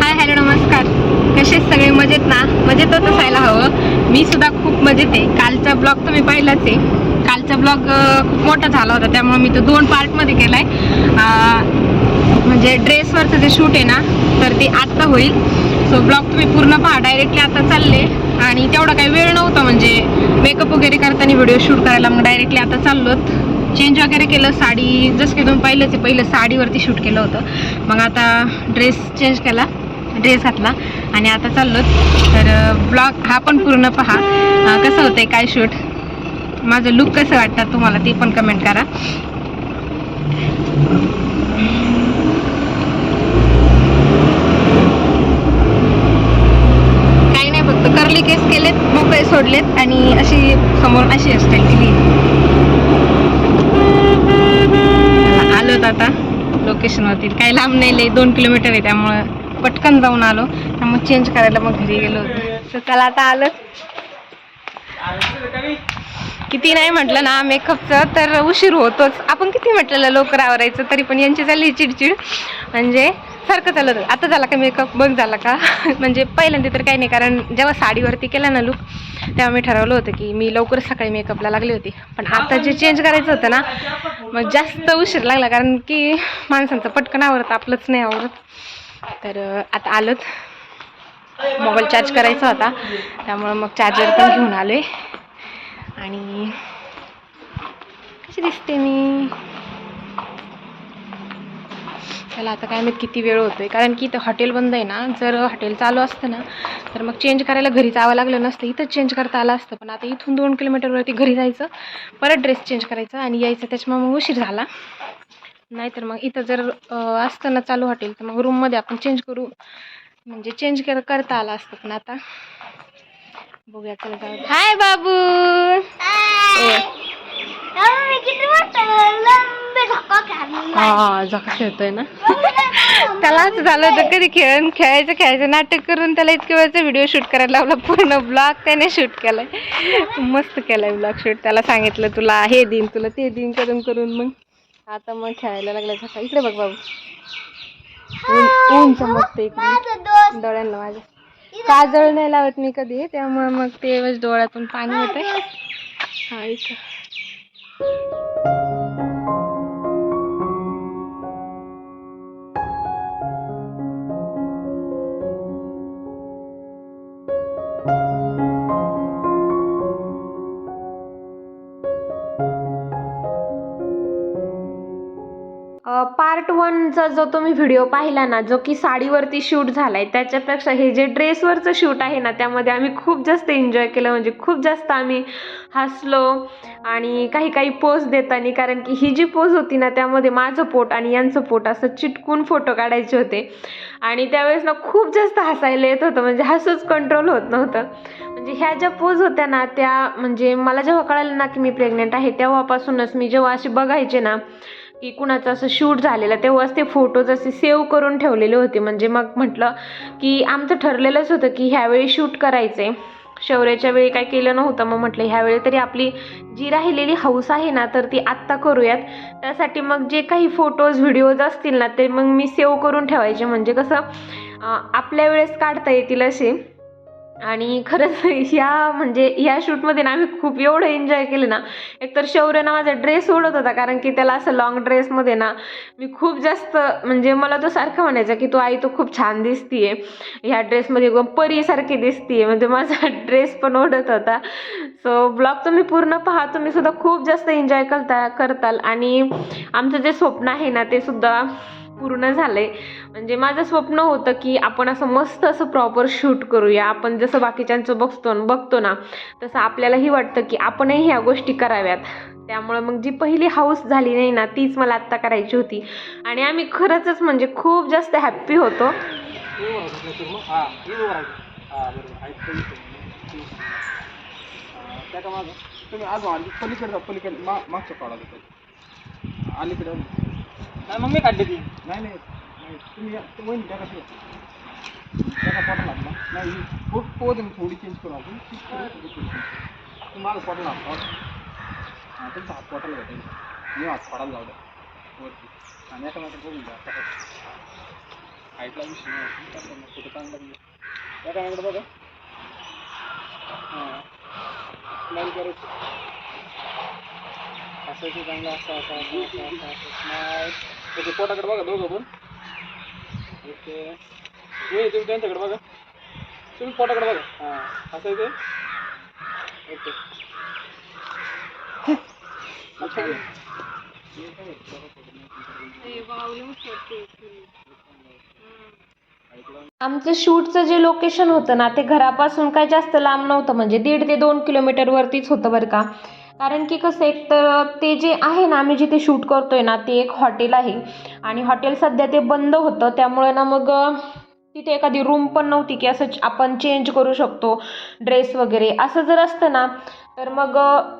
Hi hello नमस्कार. कसे सगळे? मजेत ना? मजेतच असायला हवं. मी सुद्धा खूप मजेत आहे. कालचा ब्लॉग तुम्ही पाहिलाच आहे. कालचा ब्लॉग खूप मोठा झाला होता. त्यामुळे मी तो दोन पार्टमध्ये केला आहे म्हणजे ड्रेसवरचं जे शूट आहे ना तर ते आत्ता होईल. सो ब्लॉग तुम्ही पूर्ण पहा. डायरेक्टली आता चालले. आणि तेवढा काही वेळ नव्हता म्हणजे मेकअप वगैरे करताना व्हिडिओ शूट करायला. मग डायरेक्टली आता चाललोत. चेंज वगैरे केलं साडी जसं की तुम्ही पाहिलंच आहे. पहिलं साडीवरती शूट केलं होतं. मग आता ड्रेस चेंज केला ड्रेस घातला आणि आता चाललो तर ब्लॉग हा पण पूर्ण पहा. कसं कसं आहे काय शूट माझं लुक कसं वाटतं तुम्हाला ते पण कमेंट करा. काही नाही फक्त करली केस केलेत मोकळे सोडलेत आणि अशी समोर अशी हेअरस्टाईल केली आलोत आता लोकेशनवरती काही लांब नाही लय दोन किलोमीटर आहे त्यामुळं पटकन जाऊन आलो. त्यामुळे चेंज करायला मग घरी गेलो होतो. तर त्याला आता आलं किती नाही म्हटलं ना मेकअपचं तर उशीर होतोच. आपण किती म्हटलेलं लवकर आवरायचं तरी पण यांची झाली चिडचिड. म्हणजे सारखं चालत आता झाला का मेकअप? बघ झाला का? म्हणजे पहिल्यांदा तर काही नाही कारण जेव्हा साडीवरती केला ना लुक तेव्हा मी ठरवलं होतं की मी लवकरच सकाळी मेकअपला लागली होती. पण आता जे चेंज करायचं होतं ना मग जास्त उशीर लागला कारण की माणसांचं पटकन आवडत आपलंच नाही आवरत. तर आता आलोत. मोबाईल चार्ज करायचा होता. त्यामुळं मग चार्जर पण घेऊन आलो आहे आणि कशी दिसते मी? त्याला आता काय माहीत किती वेळ होतोय. कारण की इथं हॉटेल बंद आहे ना. जर हॉटेल चालू असतं ना तर मग चेंज करायला घरी जावं लागलं नसतं. इथं चेंज करता आलं असतं. पण आता इथून दोन किलोमीटरवरती घरी जायचं परत ड्रेस चेंज करायचा आणि यायचं. त्याच्यामुळे मग उशीर झाला. नाहीतर मग इथं जर अं, असतं ना चालू हॉटेल तर मग रूममध्ये आपण चेंज करू. म्हणजे चेंज कर करता आलं असतं. पण आता बघूया चला जाऊ हाय बाबू. हा झका खेळतोय ना. त्याला असं झालं होतं कधी खेळ खेळायचं खेळायचं नाटक करून त्याला इतक्या वेळचा व्हिडिओ शूट करायला लावला. पूर्ण ब्लॉग त्याने शूट केलाय. मस्त केलाय ब्लॉग शूट त्याला सांगितलं तुला हे दिन तुला ते दिन करून करून. मग आता मग खेळायला लागला झका. इकडे बघ बाबू. ऊन चमकते इकडे. डोळ्यांना माझ्या. काजळ नाही लावत मी कधी त्यामुळे मग ते वेळेस डोळ्यातून पाणी होते हा इथं. Thank you. वनचा जो तुम्ही व्हिडिओ पाहिला ना जो की साडीवरती शूट झालाय त्याच्यापेक्षा हे जे ड्रेसवरचं शूट आहे ना त्यामध्ये आम्ही खूप जास्त एन्जॉय केलं. म्हणजे खूप जास्त आम्ही हसलो आणि काही काही पोज देताना कारण की ही जी पोज होती ना त्यामध्ये माझं पोट आणि यांचं पोट असं चिटकून फोटो काढायचे होते. आणि त्यावेळेस ना खूप जास्त हसायला येत होतं म्हणजे हसूच कंट्रोल होत नव्हतं. म्हणजे ह्या ज्या पोज होत्या ना त्या म्हणजे मला जेव्हा कळालं ना की मी प्रेग्नेंट आहे तेव्हापासूनच मी जेव्हा अशी बघायचे ना की कुणाचं असं शूट झालेलं तेव्हाच ते फोटोज असे सेव्ह करून ठेवलेले होते. म्हणजे मग म्हटलं की आमचं ठरलेलंच होतं की ह्यावेळी शूट करायचं आहे शौर्याच्या वेळी काय केलं नव्हतं. मग म्हटलं ह्यावेळी तरी आपली जी राहिलेली हौस आहे ना तर ती आत्ता करूयात. त्यासाठी मग जे काही फोटोज व्हिडिओज असतील ना ते मग मी सेव्ह करून ठेवायचे. म्हणजे कसं आपल्या वेळेस काढता येतील असे. आणि खरंच ह्या म्हणजे ह्या शूटमध्ये ना आम्ही खूप एवढं एन्जॉय केले ना. एकतर शौर्य ना माझा ड्रेस ओढत होता कारण की त्याला असं लॉंग ड्रेसमध्ये ना मी खूप जास्त म्हणजे मला तो सारखं म्हणायचा की तू आई तो खूप छान दिसतीये. ह्या ड्रेसमध्ये परीसारखी दिसतीये. म्हणजे माझा ड्रेस पण ओढत होता. सो ब्लॉग तुम्ही पूर्ण पहा. तुम्ही सुद्धा खूप जास्त एन्जॉय करता करताल. आणि आमचं जे स्वप्न आहे ना ते सुद्धा पूर्ण झालंय म्हणजे माझं स्वप्न होतं की आपण असं मस्त असं प्रॉपर शूट करूया आपण जसं बाकीच्यांचं बघतो बघतो ना तसं आपल्यालाही वाटतं की आपणही ह्या गोष्टी कराव्यात त्यामुळं मग जी पहिली हाऊस झाली नाही ना तीच मला आत्ता करायची होती आणि आम्ही खरंच म्हणजे खूप जास्त हॅप्पी होतो मागं तुम्ही आली पलीकडे जा पलीकडे मा मागच्या पाडाला अलीकडे. नाही मग मी काढली ती. नाही नाही नाही, तुम्ही या- ते वहिनी त्या कशी त्याचा पडला लागला. नाही ही पोहोच पोत आहे, थोडी चेंज करू आपण. ती थोडी- थोडी change करू. तुम्ही माझा पडला हात हां तुमचा हात पडायला घ्या मी हात पडायला लावला. वरती. आणि एका बघून घ्या हाईटला विषय नाही. कुठं चांगला म्हणजे त्या कामाकडे बघा. हां. नाही करायचं असायचं चांगलं असं असं असं असं असं ओके पोटाकडे बघा दोघं पण. ओके. ये तुम्ही त्यांच्याकडे बघा. तुम्ही पोटाकडे बघा. हां असं आहे ते. ओके. आमचं शूटचं जे लोकेशन होतं ना ते घरापासून काय जास्त लांब नव्हतं. म्हणजे दीड ते दोन किलोमीटरवरतीच होतं बरं का. कारण की कसं एक तर ते जे आहे ना आम्ही जिथे शूट करतोय ना ते एक हॉटेल आहे. आणि हॉटेल सध्या ते बंद होतं त्यामुळे ना मग तिथे एखादी रूम पण नव्हती की असं आपण चेंज करू शकतो ड्रेस वगैरे. असं जर असतं ना तर मग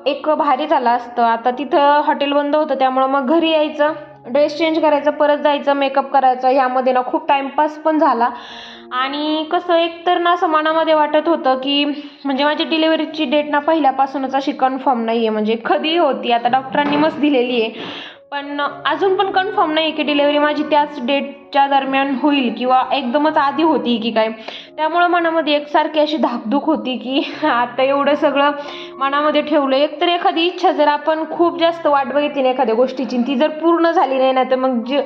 एक भारी झालं असतं. आता तिथं हॉटेल बंद होतं त्यामुळं मग घरी यायचं ड्रेस चेंज करायचं परत जायचं मेकअप करायचं. ह्यामध्ये ना खूप टाईमपास पण झाला. आणि कसं एक तर ना असं मनामध्ये वाटत होतं की म्हणजे माझी डिलेवरीची डेट ना पहिल्यापासूनच अशी कन्फर्म नाही आहे म्हणजे कधी होती आता डॉक्टरांनी मस्त दिलेली आहे. पण अजून पण कन्फर्म नाही आहे की डिलेवरी माझी त्याच डेटच्या दरम्यान होईल किंवा एकदमच आधी होती की काय. त्यामुळं मनामध्ये एकसारखी अशी धाकधूक होती की आता एवढं सगळं मनामध्ये ठेवलं एक तर एखादी इच्छा जर आपण खूप जास्त वाट बघितली ना एखाद्या गोष्टीची ती जर पूर्ण झाली नाही ना तर मग जे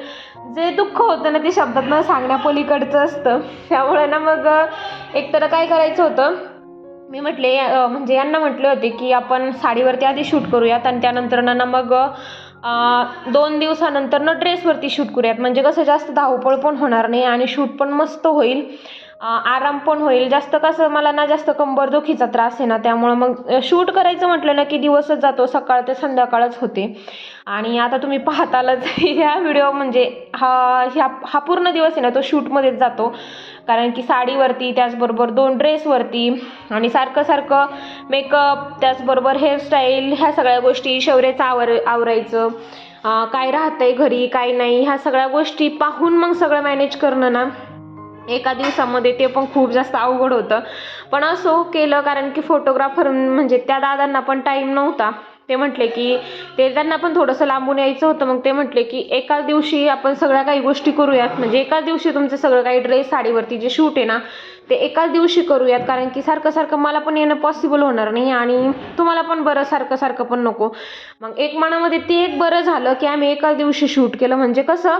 जे दुःख होतं ना ते शब्दात ना सांगण्यापलीकडचं असतं. त्यामुळे ना मग एकतर काय करायचं होतं मी म्हटले म्हणजे यांना म्हटले होते की आपण साडीवरती आधी शूट करूयात आणि त्यानंतर ना मग दोन दिवसानंतर ना ड्रेसवरती शूट करूयात. म्हणजे कसं जास्त धावपळ पण होणार नाही आणि शूट पण मस्त होईल. आराम पण होईल. जास्त कसं मला ना जास्त कंबरदुखीचा त्रास आहे ना त्यामुळं मग शूट करायचं म्हटलं ना की दिवसच जातो. सकाळ ते संध्याकाळच होते. आणि आता तुम्ही पाहतालच ह्या व्हिडिओ म्हणजे हा ह्या हा पूर्ण दिवस आहे ना तो शूटमध्येच जातो. कारण की साडीवरती त्याचबरोबर दोन ड्रेसवरती आणि सारखं सारखं मेकअप त्याचबरोबर हेअरस्टाईल ह्या सगळ्या गोष्टी शौर्याचं आवर आवरायचं. काय राहतंय घरी काय नाही ह्या सगळ्या गोष्टी पाहून मग सगळं मॅनेज करणं ना. एका दिवसामध्ये ते पण खूप जास्त अवघड होतं. पण असो केलं कारण की फोटोग्राफर म्हणजे त्या दादांना पण टाईम नव्हता. ते म्हटले की ते त्यांना पण थोडंसं लांबून यायचं होतं. मग ते म्हटले की एकाच दिवशी आपण सगळ्या काही गोष्टी करूयात. म्हणजे एकाच दिवशी तुमचं सगळं काही ड्रेस साडीवरती जे शूट आहे ना ते एकाच दिवशी करूयात. कारण की सारखं सारखं मला पण येणं पॉसिबल होणार नाही आणि तुम्हाला पण बरं सारखं सारखं पण नको. मग एक मनामध्ये ते एक बरं झालं की आम्ही एकाच दिवशी शूट केलं. म्हणजे कसं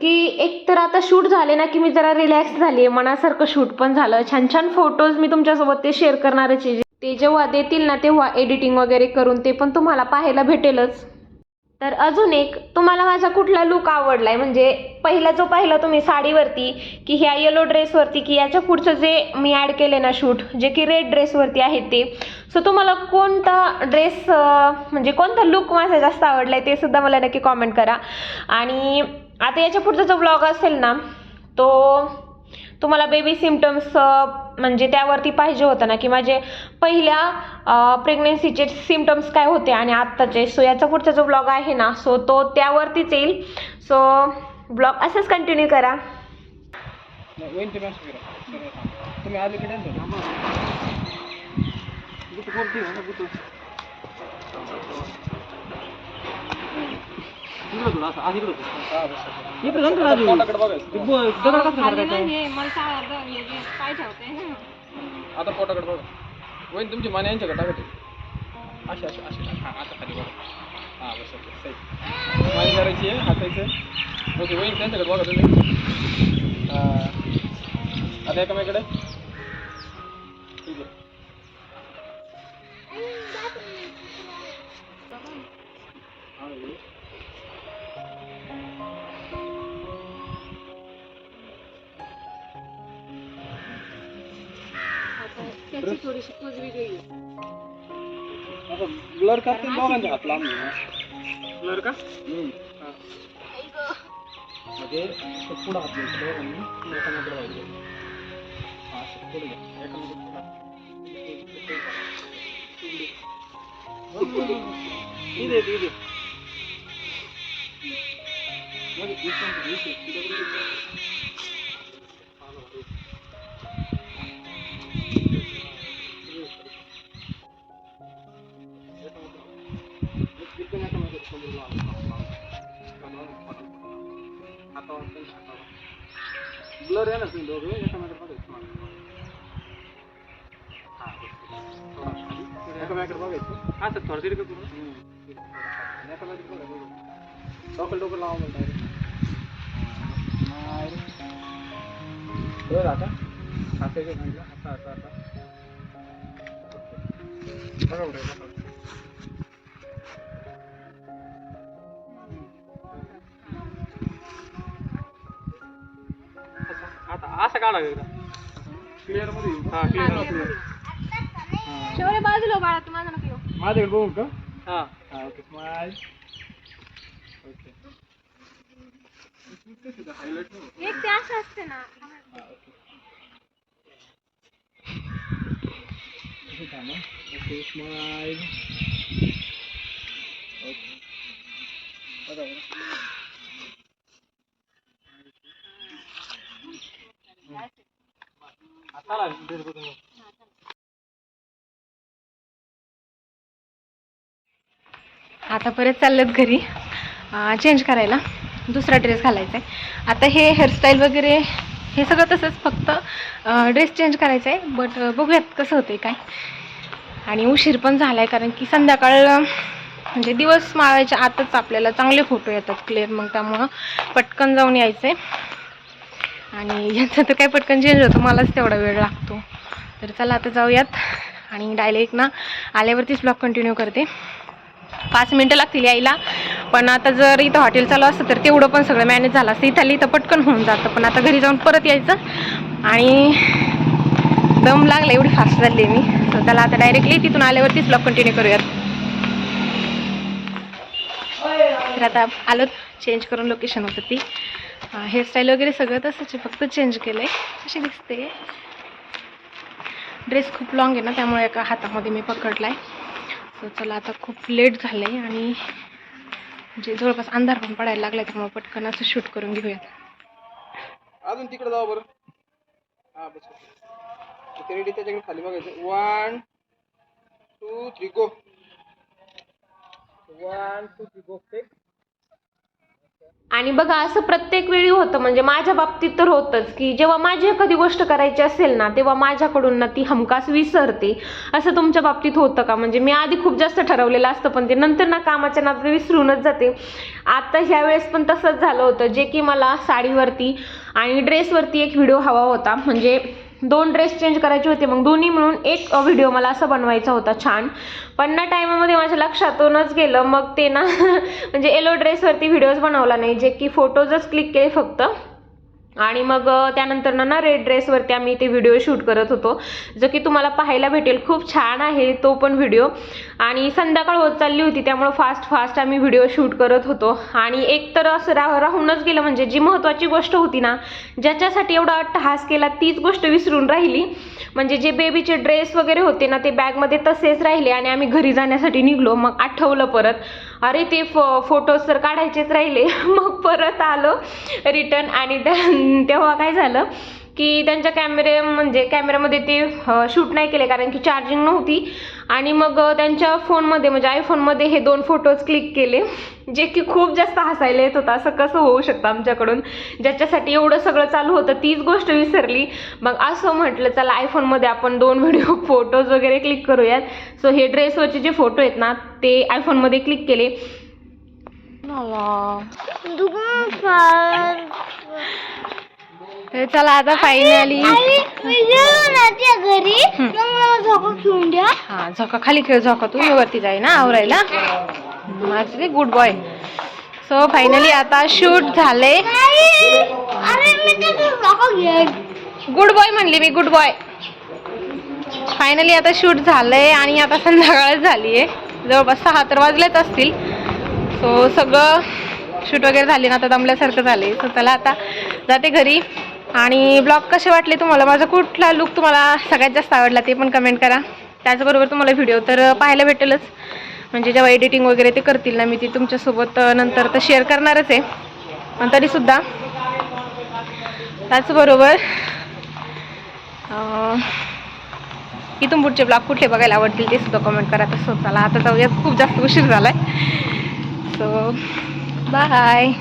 की एक तर आता शूट झाले ना की मी जरा रिलॅक्स झाली आहे मनासारखं शूट पण झालं. छान छान फोटोज मी तुमच्यासोबत ते शेअर करणारच आहे. ते जेव्हा देतील ना तेव्हा एडिटिंग वगैरे करून ते पण तुम्हाला पाहायला भेटेलच. तर अजून एक तुम्हाला माझा कुठला लुक आवडला आहे म्हणजे पहिला जो पाहिला तुम्ही साडीवरती की ह्या येलो ड्रेसवरती की याच्या पुढचं जे मी ॲड केले ना शूट जे की रेड ड्रेसवरती आहे ते. सो तुम्हाला कोणता ड्रेस म्हणजे कोणता लुक माझा जास्त आवडलाय ते सुद्धा मला नक्की कॉमेंट करा. आणि आता याच्या पुढचा जो ब्लॉग असेल ना तो तुम्हाला बेबी सिमटम्स म्हणजे त्यावरती पाहिजे होतं ना की माझे पहिल्या प्रेग्नेन्सीचे सिमटम्स काय होते आणि आत्ताचे. सो याचा पुढचा जो ब्लॉग आहे ना सो तो त्यावरतीच येईल. सो ब्लॉग असंच कंटिन्यू करा. नाही आले ना इकडं होतं. असं आधी इकडं हा इकडे जाऊन राजू पोटाकडे बघायचं. दगड कसं मारायचं आता पोटाकडे बघा. वहीन तुमची माने यांच्याकडे टाकायची अशी अशी अशी. हां आता खाली बघा. हां बस ओके सही माने करायची आहे हसायचं ओके वहीन त्यांच्याकडे बघा तुम्ही. हां. आता एकामेकडे ठीक आहे. आता ब्लर करते दोघांचे हात लांब ब्लर का हां म्हणजे तो पुढं हात घ्यायचा दोघांनी पुढं एकामेकडे व्हायचं हां असं पुढे घ्या एकामेकडे पुढं. इथे इथे इथे म्हणजे इथे इथे इथे इथे ब्लर आहे ना तुम्ही दोघं एकामेकात बघायचं एकामेकात बघायचं असं थोडं तरी का करू एकामेकात बघायचं डोकं डोकं लावा बरं आता आता एक आता आता आता बघा बघा काढा एकदा. क्लिअरमध्ये? हा क्लिअर बाजूला बाळा तू माझा नको येऊ. माझ्याकडे बघू का? हा. हा ओके स्माइल ओके एक ते असं असते ना. ओके थांबा ओके स्माइल ओके बघा बरं आता तुम्ही आता परत चाललं घरी. चेंज करायला. दुसरा ड्रेस घालायचा आहे आता हे हेअरस्टाईल वगैरे हे सगळं तसंच फक्त ड्रेस चेंज करायचा आहे बट बघूयात कसं होतं काय. आणि उशीर पण झाला आहे कारण की संध्याकाळ म्हणजे दिवस माळायच्या आतच आपल्याला चांगले फोटो येतात क्लिअर मग त्यामुळं पटकन जाऊन यायचं आहे आणि यांचा तर काय पटकन चेंज होतं मलाच तेवढा वेळ लागतो. तर चला आता जाऊयात. आणि डायरेक्ट ना आल्यावरतीच ब्लॉग कंटिन्यू करते. पाच मिनटं लागतील यायला. पण आता जर इथं हॉटेल चालू असतं तर तेवढं पण सगळं मॅनेज झालं असतं. इथं इथं पटकन होऊन जातं. पण आता घरी जाऊन परत यायचं. आणि दम लागला एवढी फास्ट झाली मी. तर त्याला आता डायरेक्टली तिथून आल्यावरतीच ब्लॉग कंटिन्यू करूयात. तर आता आलो चेंज करून लोकेशन होतं ती हेअरस्टाईल वगैरे सगळं तसंच आहे फक्त चेंज केलं आहे कशी दिसते. ड्रेस खूप लॉंग आहे ना त्यामुळे एका हातामध्ये मी पकडला आहे सो चला आता खूप लेट झालं आहे आणि म्हणजे जवळपास अंधार पण पडायला लागला त्यामुळे पटकन असं शूट करून घेऊयात. अजून तिकडे जाऊ बरं. हां बस. रेडी त्याच्याकडे खाली बघायचं. One two three go one two three go take आणि बघा असं प्रत्येक वेळी होतं. म्हणजे माझ्या बाबतीत तर होतंच की जेव्हा माझी एखादी गोष्ट करायची असेल ना तेव्हा माझ्याकडून ना ती हमखास विसरते. असं तुमच्या बाबतीत होतं का? म्हणजे मी आधी खूप जास्त ठरवलेलं असतं पण ते नंतर ना कामाच्या नादात विसरूनच जाते. आता ह्यावेळेस पण तसंच झालं होतं. जे की मला साडीवरती आणि ड्रेसवरती एक व्हिडिओ हवा होता. म्हणजे दोन ड्रेस चेंज करायचे होते मग दोन्ही मिळून एक व्हिडिओ मला असा बनवायचा होता छान. पण ना टायमामध्ये माझ्या लक्षातूनच गेलं मग ते ना म्हणजे येलो ड्रेसवरती व्हिडिओज बनवला नाही जे की फोटोजच क्लिक केले फक्त. आणि मग त्यानंतर ना ना रेड ड्रेसवरती आम्ही ते व्हिडिओ शूट करत होतो. जो की तुम्हाला पाहायला भेटेल खूप छान आहे तो पण व्हिडिओ आणि संध्याकाळ होत चालली होती त्यामुळं फास्ट फास्ट आम्ही व्हिडिओ शूट करत होतो. आणि एक तर असं राह राहूनच गेलं म्हणजे जी महत्त्वाची गोष्ट होती ना ज्याच्यासाठी एवढा अट्टहास केला तीच गोष्ट विसरून राहिली. म्हणजे जे बेबीचे ड्रेस वगैरे होते ना ते बॅगमध्ये तसेच राहिले आणि आम्ही घरी जाण्यासाठी निघलो. मग आठवलं परत. अरे ते फो फोटोज तर काढायचेच राहिले. मग परत आलो रिटर्न आणि त्या- तेव्हा काय झालं? की त्यांच्या कॅमेरे म्हणजे कॅमेऱ्यामध्ये ते शूट नाही केले कारण की चार्जिंग नव्हती. आणि मग त्यांच्या फोनमध्ये म्हणजे आयफोनमध्ये हे दोन फोटोज क्लिक केले जे की खूप जास्त हसायला येत होतं. असं कसं होऊ शकतं आमच्याकडून? ज्याच्यासाठी एवढं सगळं चालू होतं तीच गोष्ट विसरली. मग असं म्हटलं चला आयफोनमध्ये आपण दोन व्हिडिओ फोटोज वगैरे क्लिक करूयात. सो हे ड्रेसवरचे जे फोटो आहेत ना ते आयफोनमध्ये क्लिक केले. तर चला आता फायनली घरी. द्या. हा झोका खाली खेळ झोका तू. वरती जाई ना आवरायला. माझे गुड बॉय सो फायनली आता शूट झाले. झोका गुड बॉय म्हणली मी गुड बॉय फायनली आता शूट झालंय आणि आता संध्याकाळच झाली आहे जवळपास सहा तर वाजलेच असतील. सो सगळं शूट वगैरे झाले ना आता दमल्यासारखं झाले सो त्याला आता जाते घरी. आणि ब्लॉग कसे वाटले तुम्हाला? माझा कुठला लुक तुम्हाला सगळ्यात जास्त आवडला ते पण कमेंट करा. त्याचबरोबर तुम्हाला व्हिडिओ तर पाहायला भेटेलच. म्हणजे जेव्हा एडिटिंग वगैरे ते करतील ना मी ती तुमच्यासोबत नंतर तर शेअर करणारच आहे. पण तरीसुद्धा. त्याचबरोबर इथून पुढचे ब्लॉग कुठले बघायला आवडतील ते सुद्धा कमेंट करा. तसं चला आता जाऊयात. खूप जास्त उशीर झाला आहे सो बाय